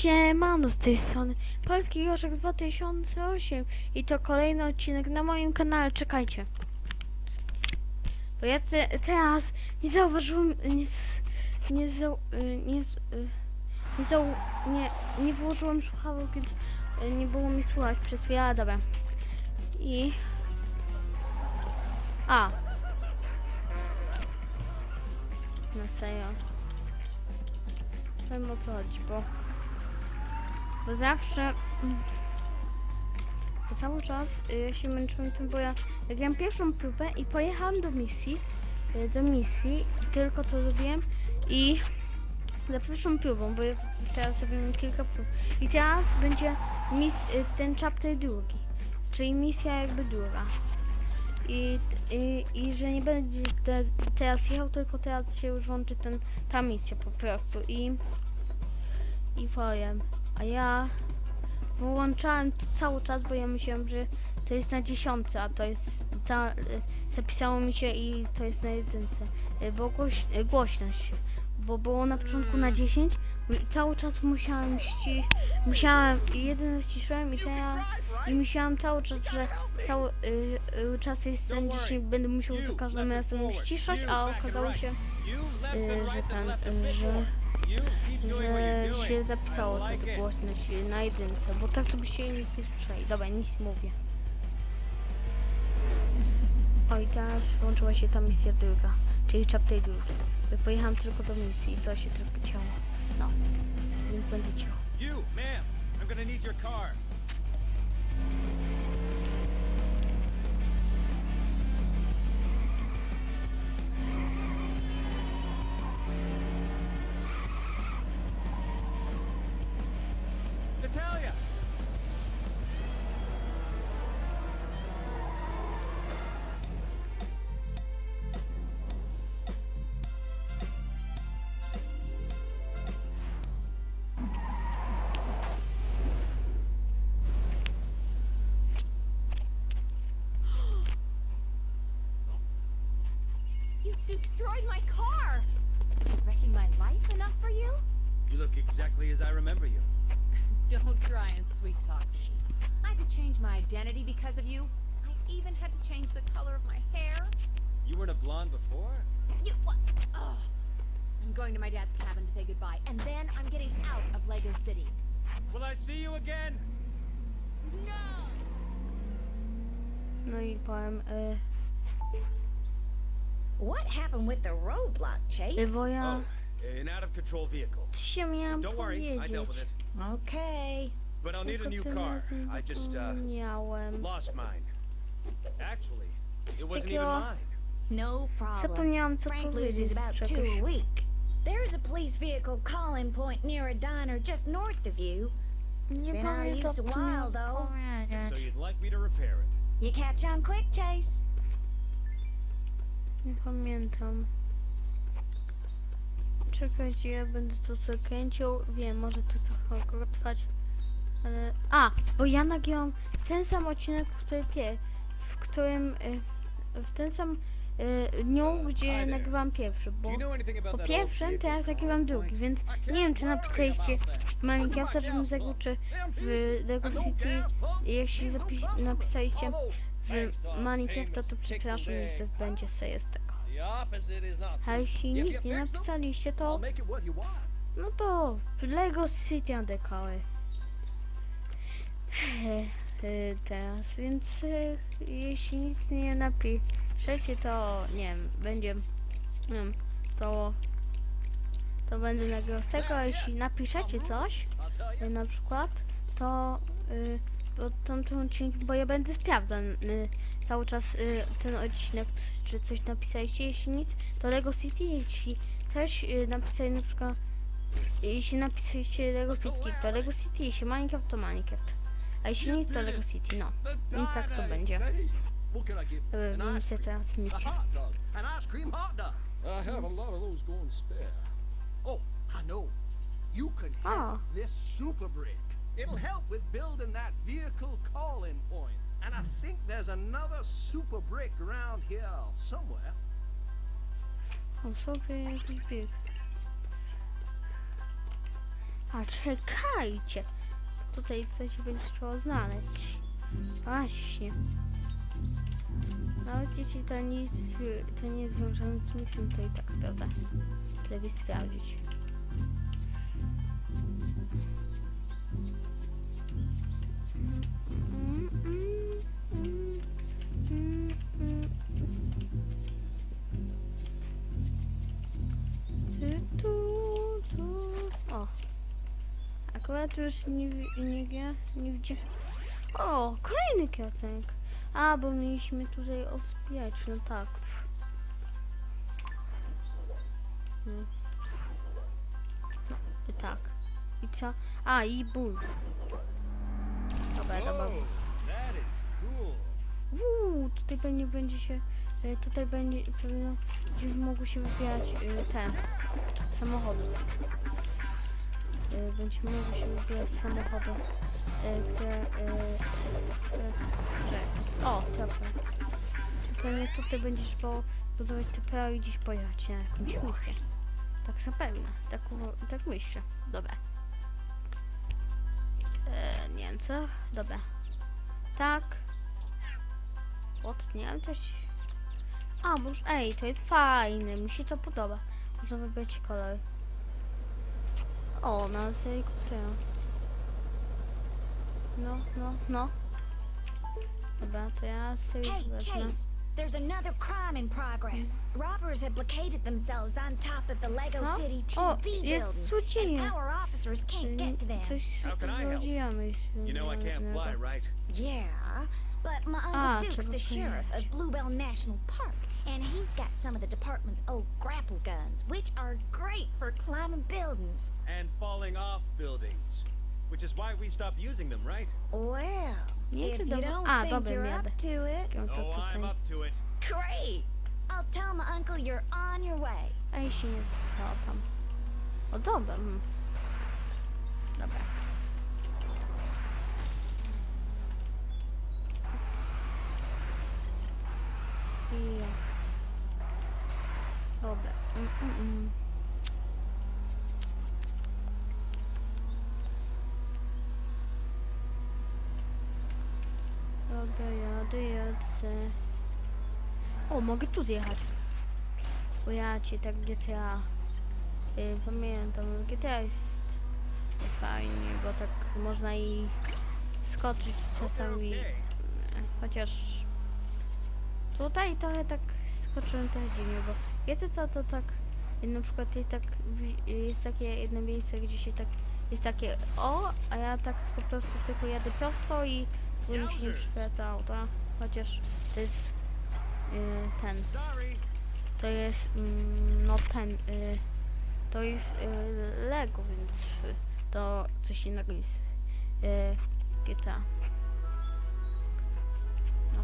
Siemano z tej strony Polski Joszek 2008 i to kolejny odcinek na moim kanale, czekajcie. Bo ja te, teraz nie zauważyłem, nie, z- nie, zau, y, nie, y, nie, nie, nie włożyłem słuchawek, y, nie było mi słuchać przez chwilę, ale dobra. I... A. Na serio. Wiem o co chodzi, bo... Bo zawsze... mm, bo Cały czas y, się męczyłem tym, bo ja nagrałem pierwszą próbę i pojechałam do misji, y, do misji tylko to zrobiłem i za pierwszą próbą, bo ja teraz zrobiłem kilka prób i teraz będzie mis, y, ten chapter drugi, czyli misja jakby druga. I, i, I że nie będzie te, teraz jechał, tylko teraz się już łączy ten, ta misja po prostu i i powiem, a ja wyłączałem to cały czas, bo ja myślałem, że to jest na dziesiątce, a to jest ta, y, zapisało mi się i to jest na jedynce, y, bo głoś, y, głośność, bo było na początku na 10, i cały czas musiałem ści, musiałem, jeden ściszyłem i teraz, i myślałem cały czas, że cały y, y, czas jest ten 10, będę musiał za każdym razem ściszać, a okazało się, y, że ten, y, że że się zapisało to głośność na jedynce, bo tak to byście nic nie słyszeli. Dobra, nic mówię. Oj, teraz włączyła się ta misja druga, czyli chapter drugi. Ja pojechałam tylko do misji i to się tylko ciało. No. You, ma'am, I'm gonna need your car. You destroyed my car! Wrecking my life enough for you? You look exactly as I remember you. Don't try and sweet talk me. I had to change my identity because of you. I even had to change the color of my hair. You weren't a blonde before? You what? Ugh. I'm going to my dad's cabin to say goodbye, and then I'm getting out of Lego City. Will I see you again? No! No you i powiem, y, What happened with the roadblock, Chase? bo ja Oh, an out of control vehicle. się miałam Don't worry, I dealt with it. Okay. But I'll need a new car. I just, uh, zapomniałem. lost mine. Actually, it wasn't even mine. No problem. Zapomniałam co Frank powiedzieć. loses about two a week. There's a police vehicle calling point near a diner just north of you. Nie been out of use a co while, miałam though. powiedzieć. So you'd like me to repair it? You catch on quick, Chase. Nie pamiętam. Czekajcie, ja będę to zakręcił. Wiem, może to trochę trwać. Ale... A! Bo ja nagrałam ten sam odcinek, w którym, w którym y, w ten sam y, dniu, gdzie nagrywam pierwszy, bo po pierwszym teraz nagrywam drugi, więc nie wiem czy napisaliście w Minecrafta, żebym zagrał, czy w Lego City, jeśli napisaliście w Minecrafta, to przepraszam, niestety będzie seria z tego. A jeśli nic nie napisaliście, to no to Lego City Undercover. Teraz, więc e, jeśli nic nie napiszecie, to nie wiem, będzie, nie wiem, to to będę nagrywał z tego, a jeśli napiszecie coś, na przykład, to y, to ten, ten odcinek, bo ja będę sprawdzał y, cały czas y, ten odcinek, czy coś napisaliście, jeśli nic, to Lego City, jeśli coś y, napisali na przykład, jeśli napisaliście Lego City, to Lego City, jeśli Minecraft, to Minecraft. A jeśli nic, to Lego City, no. Więc tak to będzie. E, Więc ja teraz misję. hot dog, an ice cream hot dog. I have a lot of those going spare. Oh, I know. You can have this super brick. It'll help with building that vehicle calling point. And I think there's another super brick around here somewhere. O sobie jakiś. A czekajcie. Tutaj coś będzie trzeba znaleźć. Właśnie. Nawet jeśli to nic, to nie jest związane z misją, to i tak. Lepiej sprawdzić. Akurat już nie, nie, wie- nie widzę. O, kolejny kwiatek. A, bo mieliśmy tutaj ospijać, no tak. No, i tak. I co? A, i ból. Dobra, dobra. Uuu, tutaj będzie, będzie się, e, tutaj będzie, pewno gdzieś mogły się wybierać e, te samochody. Będziemy mogli się wybierać samochody, e, które, e, które, które, o, dobra. Pewnie tutaj będziesz po, budować prawo i gdzieś pojechać na jakąś misję. Tak zapewne, tak, uwa- tak myślę. Dobra. E, nie wiem co, dobra. Tak. What? Nie wiem coś. A, już, ej, to jest fajne, mi się to podoba. Można wybrać kolor. O, na helikoptera. No, no, no. Dobra, to ja sobie Hey, wezmę. Chase, there's another crime in progress. Robbers have blockaded themselves on top of the Lego Huh? City Oh, TV jest building, and złodzieje. our officers can't get to them. How can I help? złodziejami You know I can't fly, right? Yeah, but my Uncle Ah, Duke's the sheriff of Bluebell National Park, and he's got some of the department's old grapple guns, which are great for climbing buildings. And falling off buildings. Which is why we stopped using them, right? Well, if you don't A, think you're up to it, jadę. Oh, I'm up to it. great. I'll tell my uncle you're on your way. A jeśli nie tam. O dobra. Mm. Dobra. Dobra. Jadę, jadę. O, mogę tu zjechać. Bo ja cię tak GTA. Y, pamiętam, GTA jest fajnie, bo tak można i skoczyć czasami. Chociaż tutaj trochę tak skoczyłem też dziwnie, bo wiecie co to tak na przykład jest tak jest takie jedno miejsce gdzie się tak jest takie o, a ja tak po prostu tylko jadę prosto i bo mi się nie przykręca auta. Chociaż to jest y, ten to jest mm, no ten y, to jest y, Lego, więc y, to coś innego jest y, GTA. No.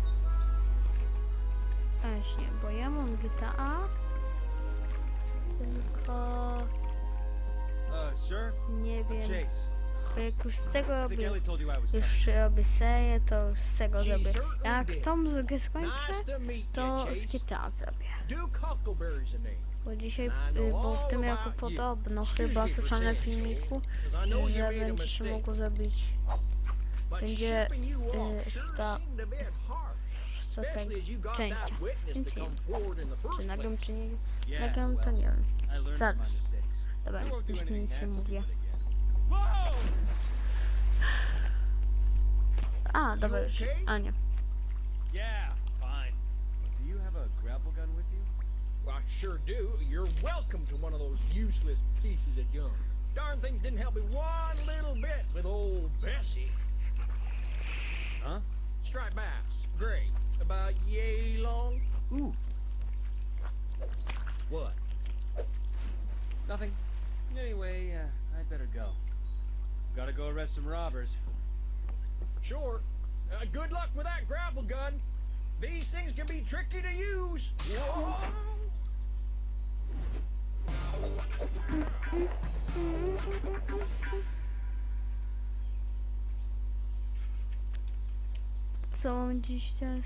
Właśnie, bo ja mam GTA tylko Uh, nie wiem, bo jak już z tego robię już robię serię, to z tego zrobię. Jak tą grę skończę, to z. GTA zrobię. Bo dzisiaj, y, bo w tym you. podobno chyba saying so, filmiku, you że będzie się mogło zrobić będzie, y, ta- co tak. witness Więc nie Czy place. czy nie Yeah, nagram, to well, nie wiem. I learned Zaraz. from my mistakes. Dobra, I won't do już anything nic nie nasty mówię. with it again. Whoa! A, dobra już. okay? A nie. Yeah, fine. But do you have a grapple gun with you? Well, I sure do. You're welcome to one of those useless pieces of junk. Darn things didn't help me one little bit with old Bessie. Huh? Striped bass, great. About yay long. Ooh. What? Nothing. Anyway, uh, I'd better go. Gotta go arrest some robbers. Sure. Uh, good luck with that grapple gun. These things can be tricky to use. Whoa! Co mam dziś teraz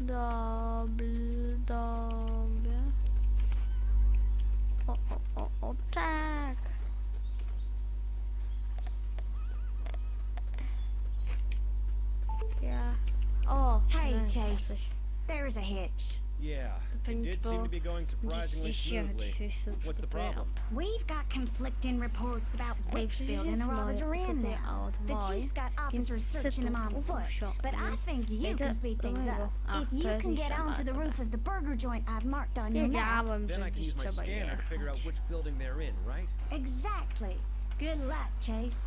Dobry, dobra. O, o, o, o, tak. Ja. O, Hey, Chase. coś. There's a hitch. Yeah, To it did seem to be going surprisingly smoothly. What's the problem? We've got conflicting reports about Ej, which przecież building the jest robbers moje, are in tylko now. The chief's got officers searching them on foot, but I think you can speed things up. If you can get onto the roof of the burger joint I've marked on your map. Then I can use my scanner to figure out which building they're in, right? Exactly. Good luck, Chase.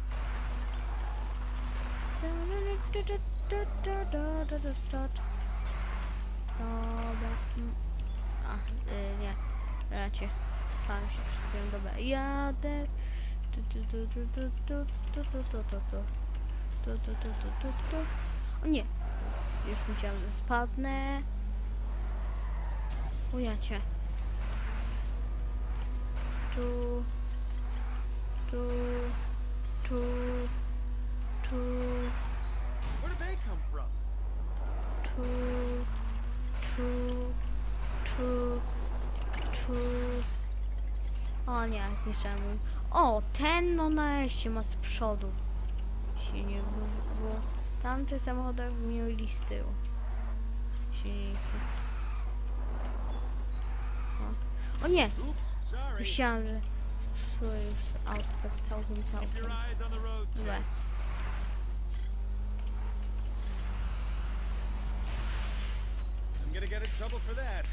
Dobra. mm. A, y, nie. Racie. Sam się przyspiąłem. Dobra, jadę. Tu, tu, tu, tu, tu, tu, tu, tu, tu, tu, tu. Tu, tu, tu, tu, tu, tu. O nie. Już myślałem, że spadnę. O ja cię. Tu. Tu. Tu. Tu. Where did they come from? tu, czu, czu. O nie, zniszczyłem. O, ten no nareszcie ma z przodu. Się nie było. Tamte samochody mieli z tyłu. Się nie o. nie! Myślałem, że... Sorry, outback całkiem, całkiem. Dobra. Get in trouble for that.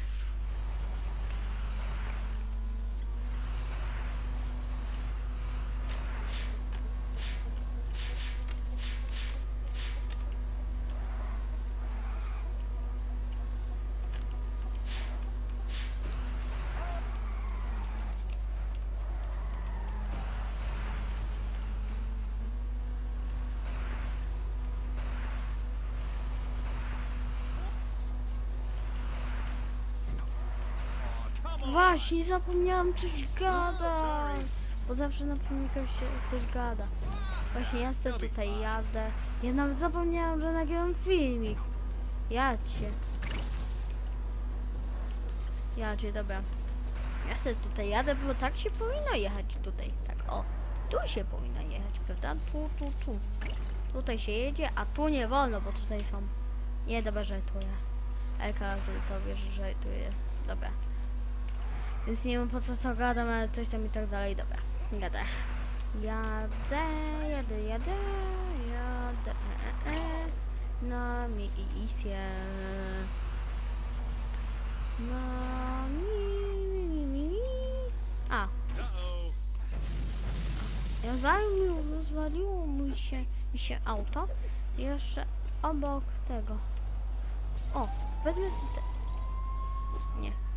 Właśnie, zapomniałam coś gadać. Bo zawsze na filmikach się coś gada. Właśnie ja sobie tutaj jadę. Ja nawet zapomniałam, że nagrywam filmik. Jadźcie. Jadźcie, dobra. Ja sobie tutaj jadę, bo tak się powinno jechać tutaj. Tak, o. Tu się powinno jechać, prawda? Tu, tu, tu. Tutaj się jedzie, a tu nie wolno, bo tutaj są... Nie, dobra, żartuję. Elka to wiesz, że tu jest. Dobra. Więc nie wiem po co co gadam, ale coś tam i tak dalej. Dobra, jadę. Jadę, jadę, jadę, jadę, e, e, e. na misję. Na mi, mi, mi, mi, mi. A, Uh-oh. rozwaliło, mi się, mi się auto. Jeszcze obok tego. O, wezmę te... Nie.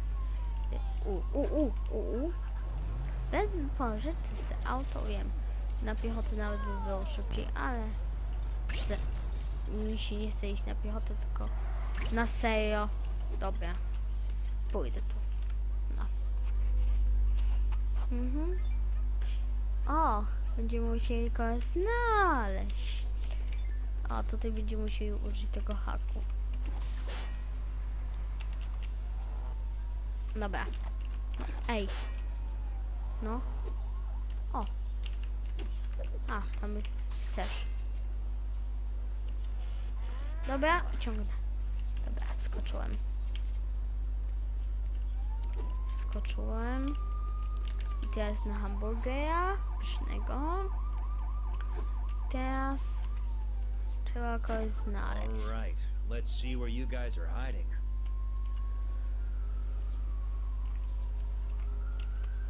U, u, u, u. Wezmę pożyczyć te auto, wiem. Na piechotę nawet by było szybciej, ale... Mi się nie chce iść na piechotę, tylko na serio. Dobra. Pójdę tu. No. Mhm. O, będziemy musieli go znaleźć. A tutaj będziemy musieli użyć tego haku. Dobra. Ej. No. O. A, tam też. Dobra, ciągnę. Dobra, skoczyłem. Skoczyłem. I teraz na hamburgera pysznego. Teraz trzeba kogoś znaleźć. All right, let's see where you guys are hiding.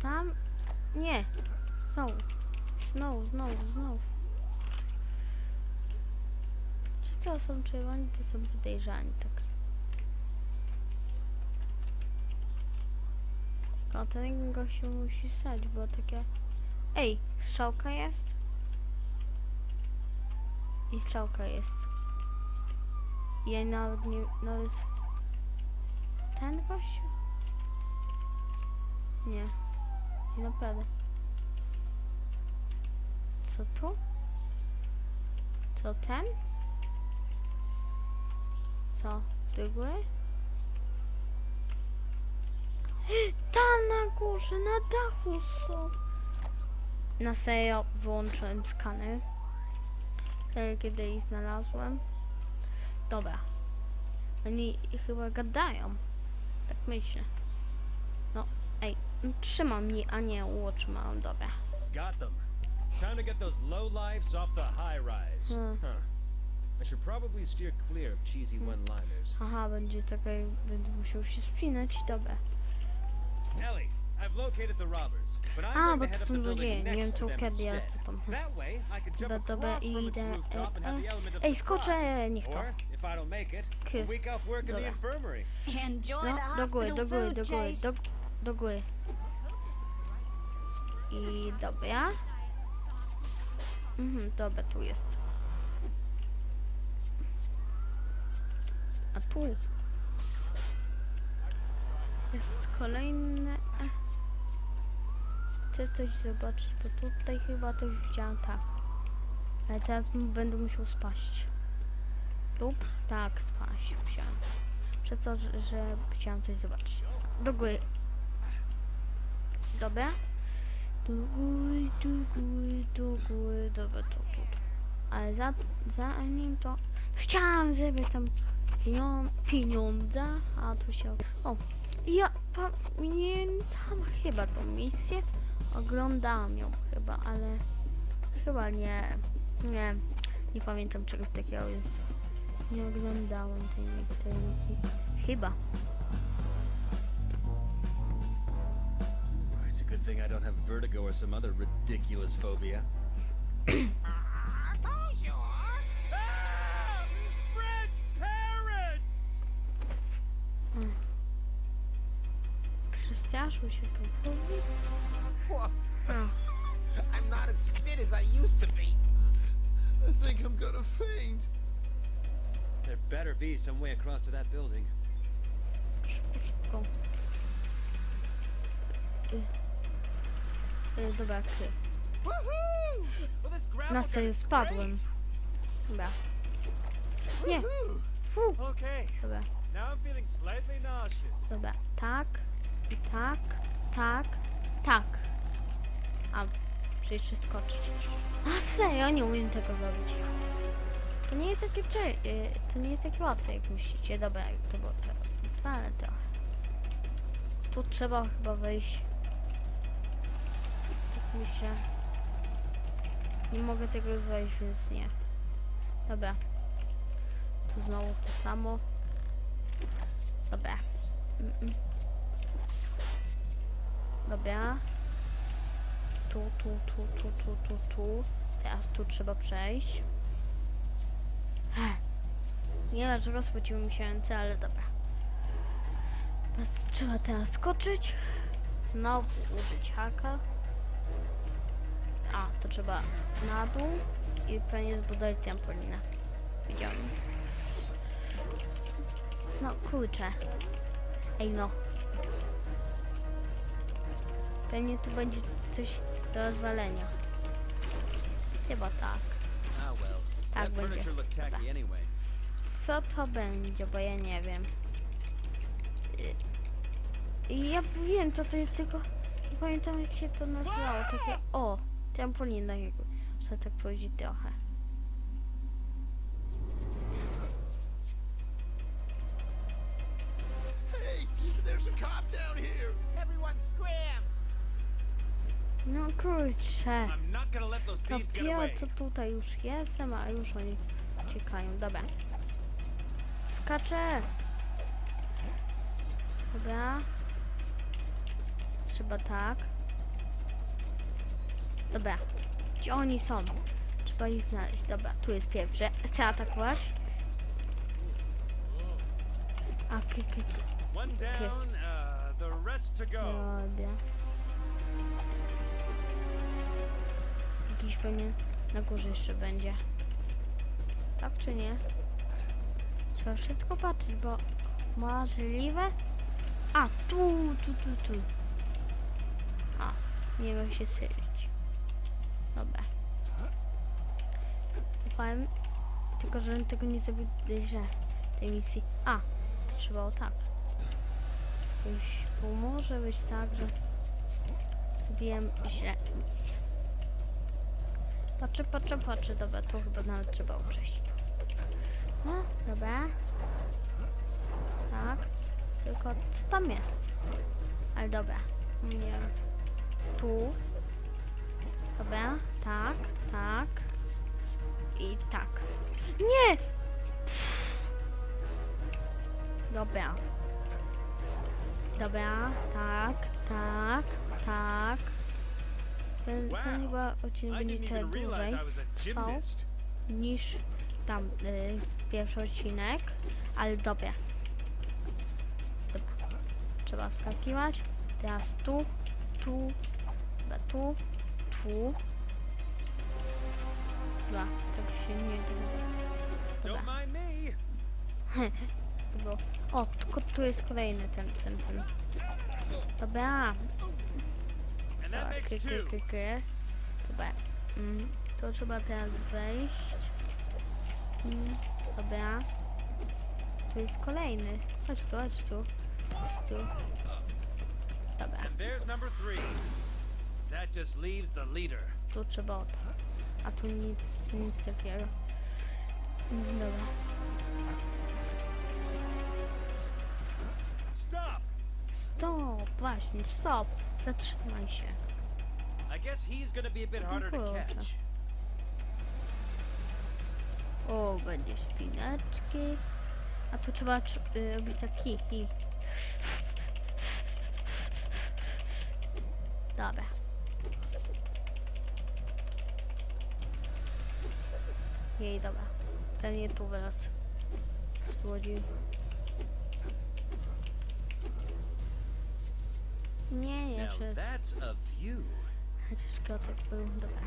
Tam? Nie. Znowu. Znowu, znowu, znowu. Ci to są czerwoni, to są podejrzani, tak. No ten gościu musi stać, bo takie... Ej, strzałka jest? I strzałka jest. Ja nawet nie... Nawet... Ten gościu? Nie. Naprawdę. Co tu? Co ten? Co? Do góry? Tam na na górze, na dachu są. Na serio wyłączyłem skaner. e, Kiedy ich znalazłem. Dobra. Oni chyba gadają. Tak myślę. No, ej, trzymam mnie, a nie utrzymałem, dobra. Got them. Time to get those lowlifes off the high rise. Hmm. Huh. I should probably steer clear of cheesy one-liners. Aha, będzie takie, będę musiał się spinać, dobra. Ellie, I've located the robbers, but I'm A, going bo to head to up są the złodzieje, building nie wiem next co to them kiedy, ale instead. co tam. That way, I could jump Dobra, dobra, across from its idę, rooftop and have the e, element of Ej, skoczę, surprise. niech to. Or, if I don't make it, a week off work in the Dobra. infirmary. Enjoy the No, do góry, hospital do góry, food, do góry, Chase. do, do góry. I dobra. Mhm, dobra, tu jest. A tu jest kolejne. Chcę coś zobaczyć, bo tutaj chyba coś widziałam, tak. Ale teraz będę musiał spaść. Lub tak, spaść musiałem. Przez to, że, że chciałam coś zobaczyć. Do góry. Dobra. Do góry, do góry, do góry, dobra, to tu. Ale za, zanim to... Chciałam zebrać tam pienią- pieniądze, a tu się... O, ja pamiętam chyba tą misję. Oglądałam ją chyba, ale... Chyba nie. Nie. Nie pamiętam czegoś takiego, więc... Nie oglądałam tej, tej misji. Chyba. Good thing I don't have vertigo or some other ridiculous phobia. Ah! French parrots! Przestraszył się tu. What? A, I'm not as fit as I used to be. I think I'm gonna faint. There better be some way across to that building. Well, this Na is spadłem. Dobra. Nie. Woohoo! Fu. great. Okay, Dobra, dobra. Tak. I tak. Tak. Tak. A, muszę jeszcze skoczyć. A serio, nie umiem tego zrobić. To nie jest takie cze- y, to nie jest takie łatwe jak myślicie. Dobra, to było trochę. Ale trochę. Tu trzeba chyba wejść. Myślę. Nie mogę tego zrobić, więc nie. Dobra. Tu znowu to samo. Dobra. Dobra. Tu, tu, tu, tu, tu, tu, tu. Teraz tu trzeba przejść. Nie wiem, dlaczego spociły mi się ręce, ale dobra. Trzeba teraz skoczyć. Znowu użyć haka. A, to trzeba na dół i pewnie zbudować trampolinę. Widziałem. No kurczę. Ej no. Pewnie tu będzie coś do rozwalenia. Chyba tak. Ah Tak będzie. Dobra. Co to będzie, bo ja nie wiem. Y, Ja wiem co to jest, tylko nie pamiętam jak się to nazywało. Takie, o, trampolina jakby. Muszę tak powiedzieć trochę. No kurczę. Dopiero co tutaj już jestem, a już oni uciekają. Dobra. Skaczę! Dobra. Trzeba tak. Dobra. Gdzie oni są? Trzeba ich znaleźć. Dobra, tu jest pierwszy. Chcę atakować. A, k, k, k. One down, uh. Dobra. Jakiś pewnie na górze jeszcze będzie. Tak czy nie? Trzeba wszystko patrzeć, bo możliwe. A, tu, tu, tu, tu. A, nie wiem się strzelić. Dobra. Ufałem, tylko żebym tego nie zrobił że tej misji. A, trzeba o tak. Bo może być tak, że wiem źle. Patrzę, patrzę, patrzę, dobra, to chyba nawet trzeba przejść. No, dobra. Tak. Tylko co tam jest? Ale dobra. Nie wiem. Tu. Dobra, tak, tak. I tak. Nie! Dobra. Dobra, tak, tak, tak. Ten, ten chyba odcinek będzie trochę dłużej trwał niż tam y, pierwszy odcinek, ale dobra. Dobra. Trzeba wskakiwać. Teraz tu, tu, chyba tu, tu. Dwa, tak się nie. Don't Dobra. O, tylko tu jest kolejny ten, ten, ten. Dobra, makes ky, ky, ky. Dobra. Mm, to trzeba teraz wejść. Mm, dobra. Tu jest kolejny. Chodź tu, chodź tu. Chodź tu. Dobra, That just leaves the leader. tu trzeba od... A tu nic, nic takiego. Dobra. Stop! Stop, właśnie, stop. Zatrzymaj się. I guess he's gonna be a bit harder to Kurczę. catch. O, będzie spineczki. A tu trzeba tr- y, robić taki. Dobra. Jej, dobra. Ten je tu wyraz. Złodziej. Nie, a view. Chociaż kotek był, dobra.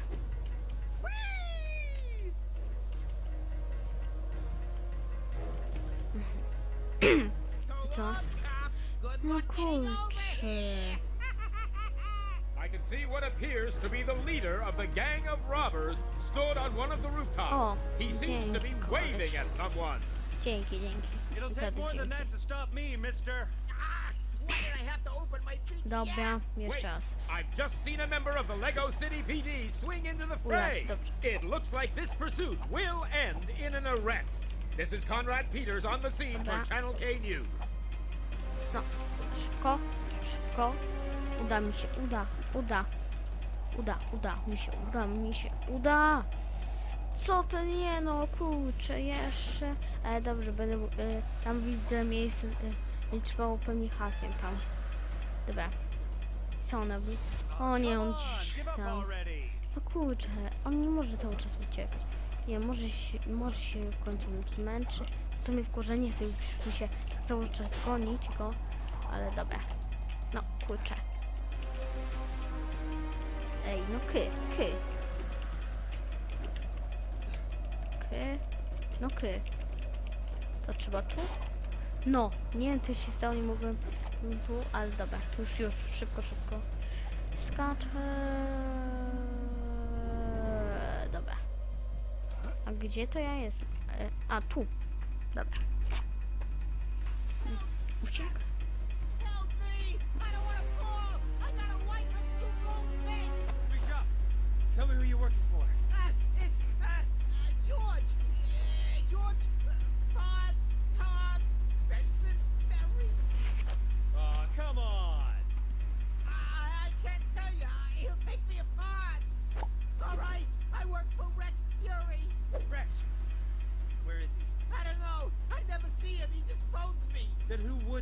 So Co? No kurczę. Here. I can see what appears to be the leader of the gang of robbers stood on one of the rooftops. Oh, he seems to be waving koleś. at someone. Dzięki, dzięki. It'll take Naprawdę more than that to stop me, mister. Ah, why did I have to open my big Dobra, yap? jeszcze Wait, raz. I've just seen a member of the Lego City PD swing into the fray. dobrze. It looks like this pursuit will end in an arrest. This is Conrad Peters on the scene Dobra. for Channel K News. No, szybko, szybko. Uda mi się, uda, uda. Uda, uda mi się, uda mi się, uda. Co to nie no, kurczę, jeszcze. Ale dobrze, będę, y, tam widzę miejsce, y, trzeba pewnie hakiem tam. Dobra. Co on robi? O nie, on up tam. No kurczę, on nie może cały czas uciekać. Nie, może się, może się w końcu zmęczy. To mnie wkurza, nie chcę już mi się cały czas gonić go, ale dobra. No, kurczę. Ej, no ky, ky. Ky. No ky. To trzeba tu? No, nie wiem co się stało, nie mogłem tu, ale dobra, już, już, szybko, szybko. Skaczę. Dobra. A gdzie to ja jestem? E, A, tu. Dobra. Uciek?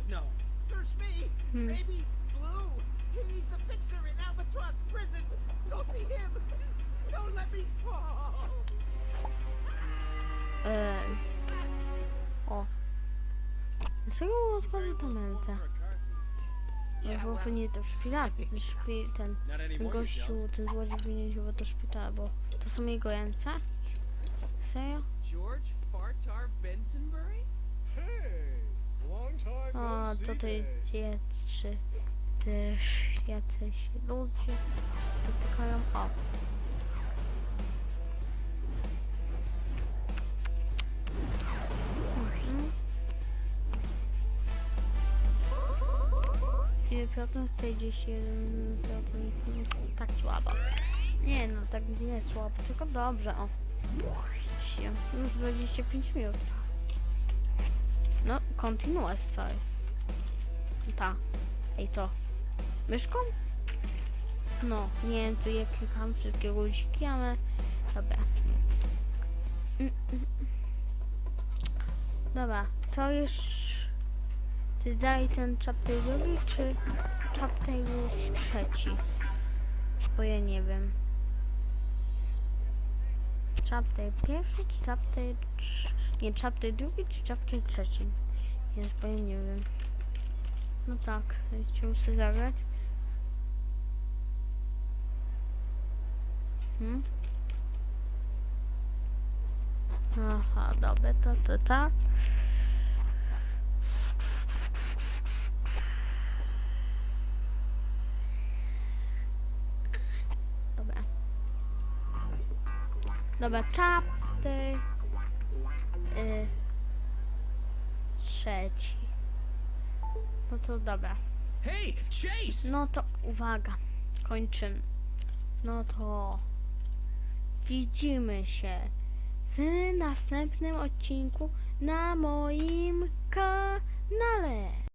Then who would know? Search me. Hmm. Maybe Blue. He's the fixer in Albatross prison. Go see him. Just, just don't let me fall. E, o. Dlaczego otworzył tam ręce? No Yeah, bo well, powinien to w szpitalu. ten Szpi, ten, Not ten anymore, you gościu, don't. ten złodziej powinien iść do szpitala, bo to są jego ręce? Serio? George Fartar Bensonbury? Hey, no see. tutaj dzieci też jacyś ludzie spotykają. O. Mhm. 41%, 41%, tak słabo. Nie no, tak nie słabo, tylko dobrze, o. Już 25 minut. Continuous, sorry. Ta. Ej, to. Myszką? No, nie wiem, tu jak klikam wszystkie guziki, ale... Dobra. Mm, mm. Dobra, to już... Czy dalej ten chapter drugi, czy chapter już trzeci? Bo ja nie wiem. Chapter pierwszy, czy chapter... Nie, chapter drugi, czy chapter trzeci? Ja nie wiem. No tak, chciałbym sobie zagrać. Hmm? Aha, dobra, to, to tak. Dobra. Dobra, chapter y, trzeci. No to dobra. Hey, Chase! No to uwaga, kończymy. No to widzimy się w następnym odcinku na moim kanale.